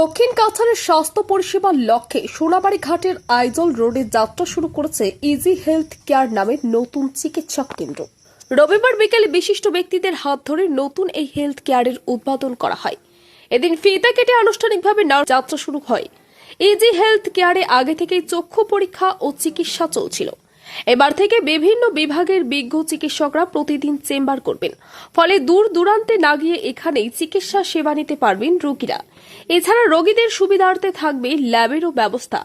দক্ষিণ কাছাড়ের স্বাস্থ্য পরিষেবার লক্ষ্যে সোনাবাড়ি ঘাটের আইজল রোডে যাত্রা শুরু করেছে ইজি হেলথ কেয়ার নামের নতুন চিকিৎসা কেন্দ্র। রবিবার বিকেলে বিশিষ্ট ব্যক্তিদের হাত ধরে নতুন এই হেলথ কেয়ারের উদ্বোধন করা হয়। এদিন ফিতা কেটে আনুষ্ঠানিকভাবে যাত্রা শুরু হয়। ইজি হেলথ কেয়ারে আগে থেকেই চক্ষু পরীক্ষা ও চিকিৎসা চলছিল। এবার থেকে বিভিন্ন বিভাগের বিজ্ঞ চিকিৎসকরা প্রতিদিন চেম্বার করবেন। ফলে দূর দূরান্তে না গিয়ে এখানেই চিকিৎসা সেবা নিতে পারবেন রোগীরা। এছাড়া রোগীদের সুবিধার্থে থাকবে ল্যাবেরও ব্যবস্থা।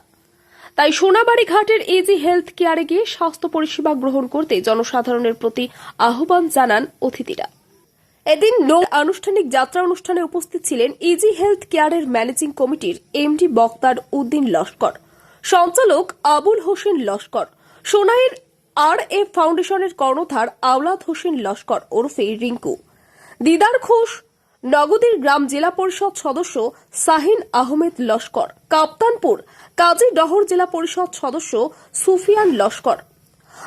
তাই সোনাবাড়ি ঘাটের এজি হেলথ কেয়ারে গিয়ে স্বাস্থ্য পরিষেবা গ্রহণ করতে জনসাধারণের প্রতি আহ্বান জানান অতিথিরা। এদিন আনুষ্ঠানিক যাত্রা অনুষ্ঠানে উপস্থিত ছিলেন ইজি হেলথ কেয়ারের ম্যানেজিং কমিটির এমডি বক্তার উদ্দিন লস্কর, সঞ্চালক আবুল হোসেন লস্কর সোনাইয়ের আর এফ ফাউন্ডেশনের কর্ণধার আওলাদ হোসেন লস্কর ওরফে রিঙ্কু। দিদার ঘোষ, নগদীর গ্রাম জেলা পরিষদ সদস্য সাহিন আহমেদ লস্কর। কাপ্তানপুর, কাজী ডহর জেলা পরিষদ সদস্য সুফিয়ান লস্কর।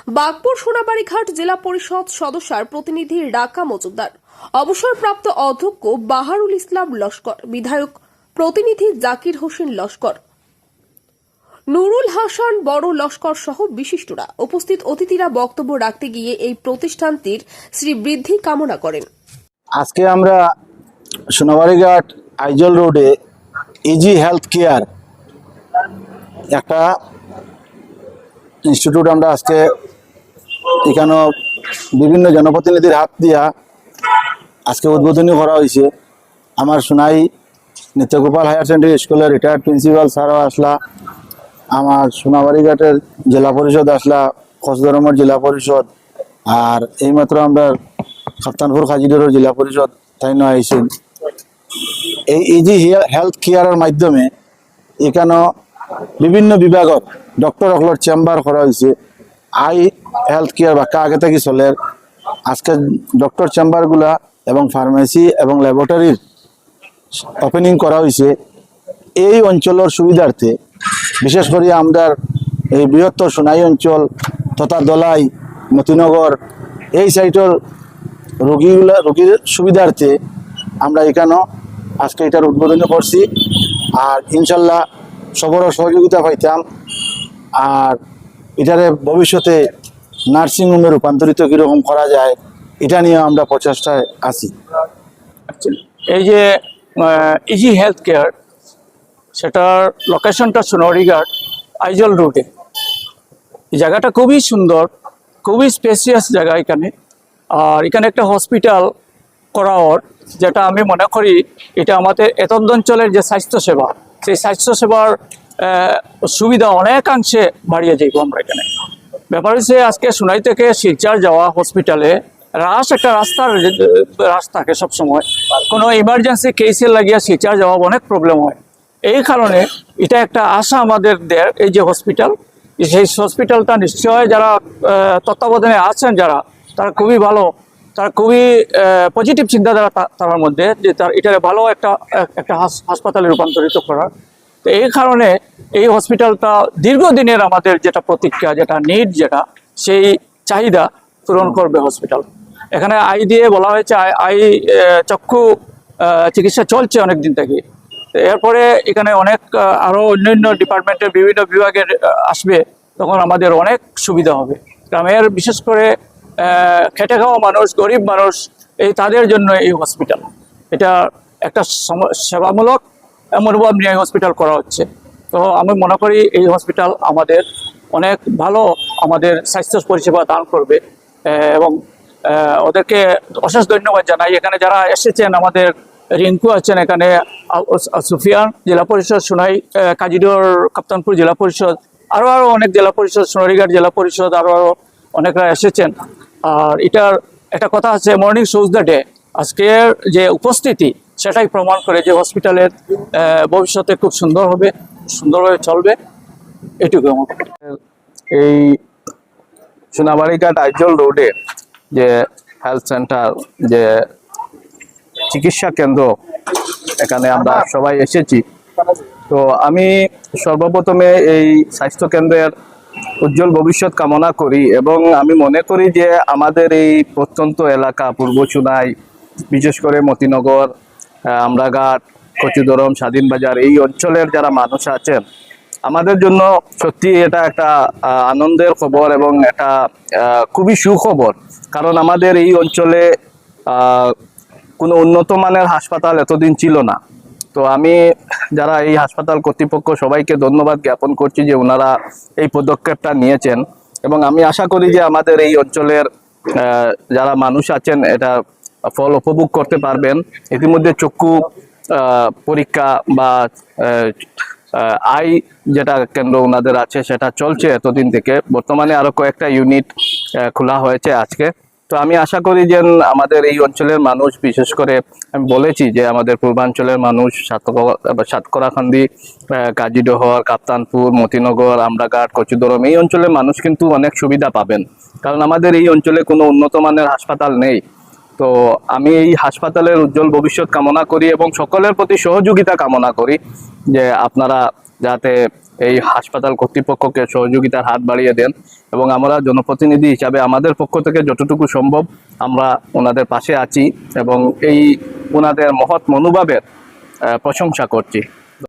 বাগপুর সোনাবাড়ি ঘাট জেলা পরিষদ সদস্যার প্রতিনিধি রাকা মজুমদার। অবসরপ্রাপ্ত অধ্যক্ষ বাহারুল ইসলাম লস্কর। বিধায়ক প্রতিনিধি জাকির হোসেন লস্কর। নুরুল হাসান, বড় লস্কর সহ বিশিষ্টরা। উপস্থিত অতিথিরা বক্তব্য রাখতে গিয়ে এই প্রতিষ্ঠানটির শ্রী বৃদ্ধি কামনা করেন। আজকে আমরা সোনাবাড়িঘাট আইজল রোডে ইজি হেলথ কেয়ার একটা ইনস্টিটিউট আমরা আজকে এখানে বিভিন্ন জনপ্রতিনিধির হাত দিয়া আজকে উদ্বোধনী করা হয়েছে। আমার সোনাই নিত্যগোপাল হায়ার সেকেন্ডারি স্কুলের রিটায়ার্ড প্রিন্সিপাল স্যারও আসলা। আমার সোনাবাড়িঘাটের জেলা পরিষদ আসলা খসদরমের জেলা পরিষদ, আর এইমাত্র আমরা সপ্তানপুর খাজিডোরের জেলা পরিষদ তাই নয় আইসেন এই ইজি হেলথ কেয়ারের মাধ্যমে এখানে বিভিন্ন বিভাগত ডক্টর সকলের চেম্বার করা হয়েছে। আই হেলথ কেয়ার বা আগে থেকে চলে? আজকে ডক্টর চেম্বারগুলা এবং ফার্মেসি এবং ল্যাবরেটরির ওপেনিং করা হয়েছে। এই অঞ্চলের সুবিধার্থে বিশেষ করে আমরা এই বৃহত্তর সোনাই অঞ্চল তথা দলাই, মতিনগর, এই সাইটের রোগীগুলা রোগীর সুবিধার্থে আমরা এখানেও আজকে এটার উদ্বোধন করছি। আর ইনশাল্লাহ সবরও সহযোগিতা পাইতাম। আর এটারে ভবিষ্যতে নার্সিংহোমে রূপান্তরিত কীরকম করা যায়, এটা নিয়ে আমরা প্রচেষ্টায় আছি। এই যে ইজি হেলথ কেয়ার সেটার লোকেশনটা সোনারিঘাট আইজল রুটে এই জায়গাটা খুবই সুন্দর, খুবই স্পেসিয়াস জায়গা এখানে। আর এখানে একটা হসপিটাল করা ওর যেটা আমি মনে করি এটা আমাদের এতদ অঞ্চলের যে স্বাস্থ্যসেবা, সেই স্বাস্থ্যসেবার সুবিধা অনেকাংশে বাড়িয়ে যাইব আমরা এখানে। ব্যাপার হচ্ছে আজকে সোনাই থেকে শিলচার যাওয়া হসপিটালে রাস একটা রাস্তার রাস থাকে সবসময়। কোনো ইমার্জেন্সি কেসে লাগিয়ে শিলচার যাওয়া অনেক প্রবলেম হয়। এই কারণে এটা একটা আশা আমাদের দের এই যে হসপিটাল সেই হসপিটালটা নিশ্চয় যারা তত্ত্বাবধানে আছেন যারা, তারা খুবই ভালো, তার খুবই পজিটিভ চিন্তাধারা তার মধ্যে যে তার এটা ভালো একটা একটা হাস- হাসপাতালে রূপান্তরিত করার। তো এই কারণে এই হসপিটালটা দীর্ঘদিনের আমাদের যেটা প্রতিক্রিয়া যেটা নিড যেটা, সেই চাহিদা পূরণ করবে হসপিটাল এখানে আই দিয়ে বলা হয়েছে, আই চক্ষু চিকিৎসা চলছে অনেক দিন থেকে। এরপরে এখানে অনেক আরও আরও অন্যান্য ডিপার্টমেন্টের বিভিন্ন বিভাগের আসবে, তখন আমাদের অনেক সুবিধা হবে। গ্রামের বিশেষ করে খেটে খাওয়া মানুষ, গরিব মানুষ, এই তাদের জন্য এই হসপিটাল এটা একটা সেবামূলক মনোভাব নিয়ে হসপিটাল করা হচ্ছে। তো আমি মনে করি এই হসপিটাল আমাদের অনেক ভালো, আমাদের স্বাস্থ্য পরিষেবা দান করবে। এবং ওদেরকে অশেষ ধন্যবাদ জানাই। এখানে যারা এসেছেন আমাদের রিঙ্কু আছেন এখানে সুফিয়ান জেলা পরিষদ, সোনাই কাজিডোর, কাপ্তানপুর জেলা পরিষদ আরও আরও অনেক জেলা পরিষদ সোনারিঘাট জেলা পরিষদ আরও আরও অনেকরা এসেছেন। আর এটার, একটা কথা আছে মর্নিং শোজ দ্য ডে আজকের যে উপস্থিতি, সেটাই প্রমাণ করে যে হসপিটালের ভবিষ্যতে খুব সুন্দর হবে, সুন্দরভাবে চলবে। এটুকু আমার। এই সোনাবাড়িঘাট আইজল রোডে যে হেলথ সেন্টার যে চিকিৎসা কেন্দ্র এখানে আমরা সবাই এসেছি। তো আমি সর্বপ্রথমে এই স্বাস্থ্য কেন্দ্রের উজ্জ্বল ভবিষ্যৎ কামনা করি এবং আমি মনে করি যে আমাদের এই প্রত্যন্ত এলাকা, পূর্ব চুনাই, বিশেষ করে মতিনগর আমরাঘাট, কচুদরম, স্বাধীন বাজার, এই অঞ্চলের যারা মানুষ আছেন, আমাদের জন্য সত্যি এটা একটা আনন্দের খবর এবং এটা খুবই সুখবর। কারণ আমাদের এই অঞ্চলে কোনো উন্নত মানের হাসপাতাল এতদিন ছিল না। তো আমি যারা এই হাসপাতাল কর্তৃপক্ষ সবাইকে ধন্যবাদ জ্ঞাপন করছি যে ওনারা এই পদক্ষেপটা নিয়েছেন এবং আমি আশা করি যে আমাদের এই অঞ্চলের যারা মানুষ আছেন, এটা ফল উপভোগ করতে পারবেন। ইতিমধ্যে চক্ষু পরীক্ষা বা আই যেটা কেন্দ্র ওনাদের আছে, সেটা চলছে এতদিন থেকে। বর্তমানে আরও কয়েকটা ইউনিট খোলা হয়েছে আজকে। তো আমি আশা করি যে আমাদের এই অঞ্চলের মানুষ, বিশেষ করে আমি বলেছি যে আমাদের পূর্বাঞ্চলের মানুষ সাতকরাখান্দি কাজীডহর কাপ্তানপুর, মতিনগর, আমরাঘাট, কচুদরম, এই অঞ্চলের মানুষ কিন্তু অনেক সুবিধা পাবেন। কারণ আমাদের এই অঞ্চলে কোনো উন্নত মানের হাসপাতাল নেই। তো আমি এই হাসপাতালের উজ্জ্বল ভবিষ্যৎ কামনা করি এবং সকলের প্রতি সহযোগিতা কামনা করি যে আপনারা যাতে এই হাসপাতাল কর্তৃপক্ষকে সহযোগিতার হাত বাড়িয়ে দেন এবং আমরা জনপ্রতিনিধি হিসাবে আমাদের পক্ষ থেকে যতটুকু সম্ভব আমরা ওনাদের পাশে আছি এবং এই ওনাদের মহৎ মনোভাবের প্রশংসা করছি।